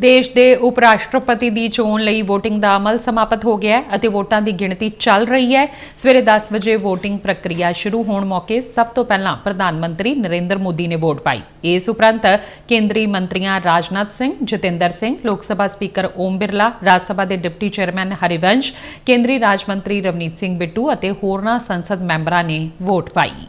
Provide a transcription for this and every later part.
ਦੇਸ਼ ਦੇ ਉਪ ਰਾਸ਼ਟਰਪਤੀ ਦੀ ਚੋਣ ਲਈ VOTING ਦਾ ਅਮਲ ਸਮਾਪਤ ਹੋ ਗਿਆ ਹੈ ਅਤੇ ਵੋਟਾਂ ਦੀ ਗਿਣਤੀ ਚੱਲ ਰਹੀ ਹੈ। ਸਵੇਰੇ 10 ਵਜੇ VOTING ਪ੍ਰਕਿਰਿਆ ਸ਼ੁਰੂ ਹੋਣ ਮੌਕੇ ਸਭ ਤੋਂ ਪਹਿਲਾਂ ਪ੍ਰਧਾਨ ਮੰਤਰੀ ਨਰਿੰਦਰ ਮੋਦੀ ਨੇ ਵੋਟ ਪਾਈ। ਇਸ ਉਪਰੰਤ ਕੇਂਦਰੀ ਮੰਤਰੀਆਂ ਰਾਜਨਾਥ ਸਿੰਘ, ਜਤਿੰਦਰ ਸਿੰਘ, ਲੋਕ ਸਭਾ ਸਪੀਕਰ ਓਮ ਬਿਰਲਾ, ਰਾਜ ਸਭਾ ਦੇ ਡਿਪਟੀ ਚੇਅਰਮੈਨ ਹਰਿਵੰਸ਼, ਕੇਂਦਰੀ ਰਾਜ ਮੰਤਰੀ ਰਵਨੀਤ ਸਿੰਘ ਬਿੱਟੂ ਅਤੇ ਹੋਰਨਾਂ ਸੰਸਦ ਮੈਂਬਰਾਂ ਨੇ ਵੋਟ ਪਾਈ।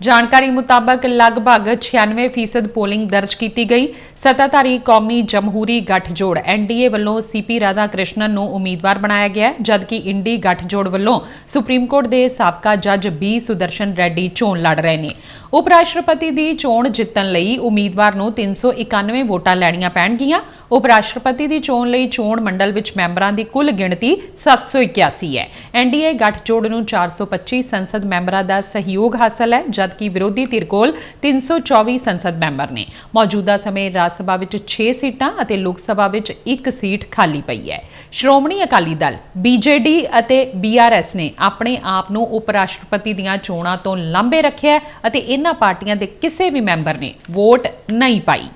ਜਾਣਕਾਰੀ ਮੁਤਾਬਕ ਲਗਭਗ 96% ਪੋਲਿੰਗ ਦਰਜ ਕੀਤੀ ਗਈ। ਸੱਤਾਧਾਰੀ ਕੌਮੀ ਜਮਹੂਰੀ ਗੱਠਜੋੜ ਐਨਡੀਏ ਵੱਲੋਂ ਸੀਪੀ ਰਾਧਾ ਕ੍ਰਿਸ਼ਨਨ ਨੂੰ ਉਮੀਦਵਾਰ ਬਣਾਇਆ ਗਿਆ ਜਦਕਿ ਇੰਡੀ ਗੱਠਜੋੜ ਵੱਲੋਂ ਸੁਪਰੀਮ ਕੋਰਟ ਦੇ ਸਾਬਕਾ ਜੱਜ ਬੀ ਸੁਦਰਸ਼ਨ ਰੈਡੀ ਚੋਣ ਲੜ ਰਹੇ ਨੇ। ਉਪ ਰਾਸ਼ਟਰਪਤੀ ਦੀ ਚੋਣ ਜਿੱਤਣ ਲਈ ਉਮੀਦਵਾਰ ਨੂੰ 391 ਵੋਟਾਂ ਲੈਣੀਆਂ ਪੈਣਗੀਆਂ। ਉਪ ਰਾਸ਼ਟਰਪਤੀ ਦੀ ਚੋਣ ਲਈ ਚੋਣ ਮੰਡਲ ਵਿੱਚ ਮੈਂਬਰਾਂ ਦੀ ਕੁੱਲ ਗਿਣਤੀ 781 ਹੈ। ਐਨਡੀਏ ਗੱਠਜੋੜ ਨੂੰ 425 ਸੰਸਦ ਮੈਂਬਰਾਂ ਦਾ ਸਹਿਯੋਗ ਹਾਸਲ ਹੈ, ਜਦਕਿ ਵਿਰੋਧੀ ਧਿਰ ਕੋਲ 324 ਸੰਸਦ ਮੈਂਬਰ ਨੇ। ਮੌਜੂਦਾ ਸਮੇਂ ਰਾਜ ਸਭਾ ਵਿੱਚ 6 ਸੀਟਾਂ ਅਤੇ ਲੋਕ ਸਭਾ ਵਿੱਚ 1 ਸੀਟ ਖਾਲੀ ਪਈ ਹੈ। ਸ਼੍ਰੋਮਣੀ ਅਕਾਲੀ ਦਲ ਬੀਜੇਡੀ ਅਤੇ ਬੀਆਰਐਸ ਨੇ ਆਪਣੇ ਆਪ ਨੂੰ ਉਪ ਰਾਸ਼ਟਰਪਤੀ ਦੀਆਂ ਚੋਣਾਂ ਤੋਂ ਲਾਂਭੇ ਰੱਖਿਆ ਅਤੇ ਇਹਨਾਂ ਪਾਰਟੀਆਂ ਦੇ ਕਿਸੇ ਵੀ ਮੈਂਬਰ ਨੇ ਵੋਟ ਨਹੀਂ ਪਾਈ।